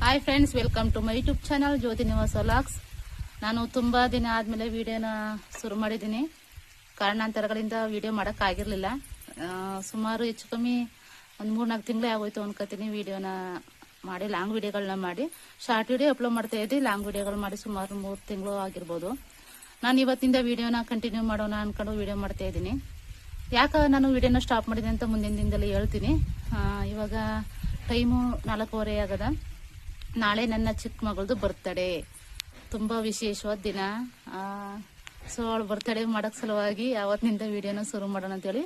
Hi friends welcome to my YouTube channel Jyoti Nivasa vlogs ನಾನು ತುಂಬ ದಿನ ಆದಮೇಲೆ ವಿಡಿಯೋನ ಶುರು ಮಾಡಿದ್ದೀನಿ. ಕಾರಣಾಂತರಗಳಿಂದ ವಿಡಿಯೋ ಮಾಡೋಕ್ಕಾಗಿರಲಿಲ್ಲ. ಸುಮಾರು ಹೆಚ್ಚು ಕಮ್ಮಿ ಒಂದು ಮೂರು ನಾಲ್ಕು ತಿಂಗಳೇ ಆಗೋಯ್ತು ಅನ್ಕೋತೀನಿ ವಿಡಿಯೋನ ಮಾಡಿ ಲಾಂಗ್ ವಿಡಿಯೋಗಳನ್ನ ಮಾಡಿ. ಶಾರ್ಟ್ ವಿಡಿಯೋ ಅಪ್ಲೋಡ್ ಮಾಡ್ತಾ ಇದ್ದೀನಿ ಲಾಂಗ್ ವಿಡಿಯೋಗಳು ಮಾಡಿ ಸುಮಾರು ಮೂರು ತಿಂಗಳು ಆಗಿರ್ಬೋದು. ನಾನು ಇವತ್ತಿಂದ ವಿಡಿಯೋನ ಕಂಟಿನ್ಯೂ ಮಾಡೋಣ ಅನ್ಕೊಂಡು ವಿಡಿಯೋ ಮಾಡ್ತಾ ಇದ್ದೀನಿ. ಯಾಕೆ ನಾನು ವಿಡಿಯೋನ ಸ್ಟಾಪ್ ಮಾಡಿದೆ ಅಂತ ಮುಂದಿನ ದಿನದಲ್ಲಿ ಹೇಳ್ತೀನಿ. ಇವಾಗ ಟೈಮು ನಾಲ್ಕೂವರೆ ಆಗದ. ನಾಳೆ ನನ್ನ ಚಿಕ್ಕ ಮಗಳದು ಬರ್ತಡೆ ತುಂಬ ವಿಶೇಷವಾದ ದಿನ. ಸೊ ಅವಳು ಬರ್ತಡೆ ಮಾಡೋಕ್ಕೆ ಸಲುವಾಗಿ ಅವತ್ತಿನಿಂದ ವಿಡಿಯೋನ ಶುರು ಮಾಡೋಣ ಅಂತೇಳಿ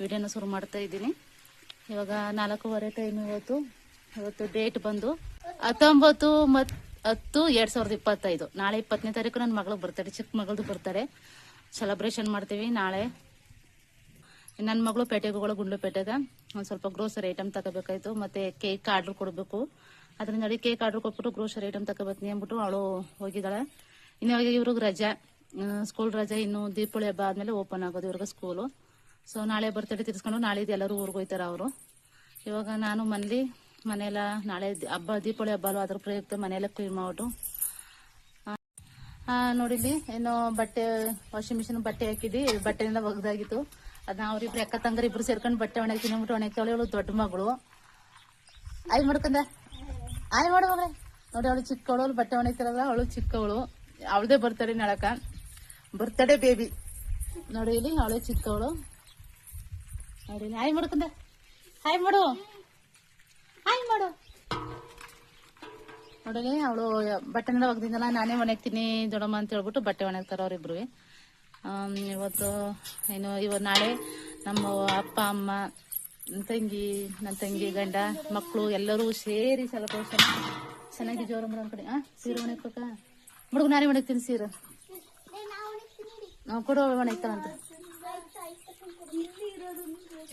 ವಿಡಿಯೋನ ಶುರು ಮಾಡ್ತಾ ಇದ್ದೀನಿ. ಇವಾಗ ನಾಲ್ಕೂವರೆ ಟೈಮ್ ಇವತ್ತು. ಇವತ್ತು ಡೇಟ್ ಬಂದು ಹತ್ತೊಂಬತ್ತು ಮತ್ ಹತ್ತು ಎರಡ್ ಸಾವಿರದ ಇಪ್ಪತ್ತೈದು. ನಾಳೆ ಇಪ್ಪತ್ತನೇ ತಾರೀಕು ನನ್ನ ಮಗಳು ಬರ್ತಾರೆ ಚಿಕ್ಕ ಮಗಳದು ಬರ್ತಾರೆ ಸೆಲೆಬ್ರೇಷನ್ ಮಾಡ್ತೀವಿ ನಾಳೆ. ನನ್ನ ಮಗಳು ಪೇಟೆಗೆ ಹೋಗೋಳು ಗುಂಡ್ಲುಪೇಟೆಗೆ. ಒಂದು ಸ್ವಲ್ಪ ಗ್ರೋಸರಿ ಐಟಮ್ ತಗೋಬೇಕಾಯ್ತು. ಮತ್ತೆ ಕೇಕ್ ಆರ್ಡರ್ ಕೊಡಬೇಕು. ಅದರಿಂದ ನಡಿ ಕೇಕ್ ಆರ್ಡರ್ ಕೊಟ್ಬಿಟ್ಟು ಗ್ರೋಸರಿ ಐಟಮ್ ತಗೋಬತ್ನಿ ಅಂದ್ಬಿಟ್ಟು ಅವಳು ಹೋಗಿದ್ದಾಳೆ. ಇನ್ನು ಇವ್ರಿಗೆ ರಜಾ. ಸ್ಕೂಲ್ ರಜಾ ಇನ್ನು ದೀಪಾವಳಿ ಹಬ್ಬ ಆದ್ಮೇಲೆ ಓಪನ್ ಆಗೋದು ಇವ್ರಿಗೆ ಸ್ಕೂಲು ಸೊ ನಾಳೆ ಬರ್ತಡೆ ತಿರ್ಸ್ಕೊಂಡು ನಾಳೆ ಎಲ್ಲರೂ ಊರಿಗೆ ಹೋಗ್ತಾರೆ ಅವರು. ಇವಾಗ ನಾನು ಮನೇಲಿ ಮನೆಯೆಲ್ಲ ನಾಳೆ ಹಬ್ಬ, ದೀಪಾವಳಿ ಹಬ್ಬ ಅಲ್ವಾ? ಅದ್ರ ಪ್ರಯುಕ್ತ ಮನೆಯೆಲ್ಲ ಕ್ಲೀನ್ ಮಾಡ್ಬಿಟ್ಟು. ನೋಡಿಲಿ ಏನೋ ಬಟ್ಟೆ ವಾಷಿಂಗ್ ಮಿಷಿನ್ ಬಟ್ಟೆ ಹಾಕಿದ್ವಿ ಬಟ್ಟೆಯಿಂದ ಒಗ್ದಾಗಿತ್ತು. ಅದನ್ನ ಅವ್ರಿಬ್ರು ಅಕ್ಕ ತಂಗರಿ ಇಬ್ರು ಸೇರ್ಕೊಂಡು ಬಟ್ಟೆ ಒಣಗಿ ಅಂದ್ಬಿಟ್ಟು ಒಣಗ್ತಾವಳೆ ಅವಳು ದೊಡ್ಡ ಮಗಳು. ಅಲ್ಲಿ ಮಾಡ್ಕೊಂಡ ಆಯ್ ಮಾಡು ಮಗಳೇ. ನೋಡಿ ಅವಳು ಚಿಕ್ಕವಳು ಬಟ್ಟೆ ಒಣಗ್ತಿರಲ್ಲ ಅವಳು ಚಿಕ್ಕವಳು. ಅವಳದೇ ಬರ್ತಾರೆ ನಳಕ. ಬರ್ತಡೇ ಬೇಬಿ ನೋಡಿ ಇಲ್ಲಿ ಅವಳೇ ಚಿಕ್ಕವಳು. ನೋಡಿ ಆಯ್ ಮಾಡ್ಕೊಂಡ ಹಾಯ್ ಮಾಡು. ಹಾಯ್ ಮಾಡು. ನೋಡಲಿ ಅವಳು ಬಟ್ಟೆನೆಲ್ಲ ಒಗ್ದಿದ್ದಲ್ಲ, ನಾನೇ ಒಣಗ್ತೀನಿ ದೊಡಮ್ಮ ಅಂತ ಹೇಳ್ಬಿಟ್ಟು ಬಟ್ಟೆ ಒಣಗ್ತಾರ ಅವ್ರಿಬ್ರು. ಇವತ್ತು ಏನು ಇವತ್ತು ನಾಳೆ ನಮ್ಮ ಅಪ್ಪ, ಅಮ್ಮ ತಂಗಿ ನನ್ನ ತಂಗಿ ಗಂಡ ಮಕ್ಕಳು ಎಲ್ಲರೂ ಸೇರಿ ಸೆಲೆಬ್ರೇಷನ್ ಚೆನ್ನಾಗಿ ಜೋರು ಮಾಡೋ ಕಡೆ. ಆ ಸೀರೆ ಒಣಗ್ಬೇಕ ಹುಡುಗ ನಾನೇ ಒಣಗ್ತೀನಿ ಸೀರೆ. ನಾವು ಕೊಡುವ ಒಣಗ್ತಾನಂತ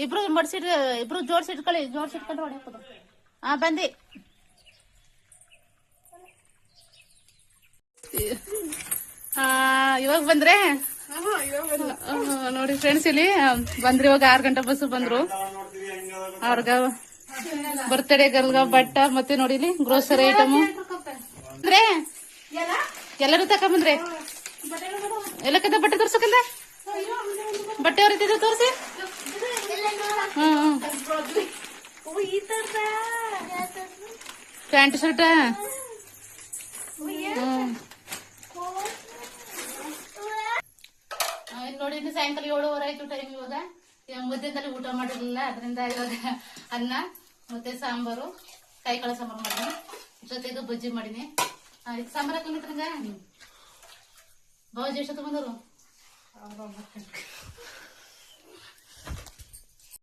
ಇಬ್ರು ಮಡ್ಸಿಡ್ ಇಬ್ರು ಜೋಡ್ಸಿಟ್ಕೊಳ್ಳಿ ಜೋಡ್ಸಿಟ್ಕೊಂಡು ಒಣಗ್ತದ ಹಾ ಬಂದಿ. ಇವಾಗ ಬಂದ್ರೆ? ನೋಡಿ ಫ್ರೆಂಡ್ಸ್ ಇಲ್ಲಿ. ಬಂದ್ರಿ ಇವಾಗ ಆರು ಗಂಟೆ ಬಸ್ ಬಂದ್ರು. ಅವ್ರಗ ಬರ್ತಡೇ ಗರ್ಲ್ಗ ಬಟ್ಟ ಮತ್ತೆ ನೋಡಿಲಿ ಗ್ರೋಸರಿ ಐಟಮ್ ಅಂದ್ರೆ ಎಲ್ಲರೂ ತಕೊಂಬಂದ್ರೆ? ಎಲ್ಲಕ್ಕದ ಬಟ್ಟೆ ತೋರ್ಸಕಂದ ಬಟ್ಟೆ ಅವ್ರ ಇದ್ದಿದ್ದು ತೋರ್ಸಿ. Pant shirt? ನೋಡಿ ಸಾಯಂಕಾಲ ಏಳುವರೆ ಆಯ್ತು ಟೈಮ್ ಇವಾಗ. ಮಧ್ಯದಲ್ಲಿ ಊಟ ಮಾಡಿರಲಿಲ್ಲ, ಅದರಿಂದ ಇವಾಗ ಅನ್ನ ಮತ್ತೆ ಸಾಂಬಾರು ಕೈ ಕಾಯಿಕಾಳು ಸಾಂಬಾರು ಮಾಡಿನಿ ಜೊತೆಗೆ ಬಜ್ಜಿ ಮಾಡಿನಿ. ಸಾಂಬಾರು ಹಾಕೊಂಡಿದ್ರಂಗ ಬಾಜಿ ಎಷ್ಟೊತ್ತು ಬಂದರು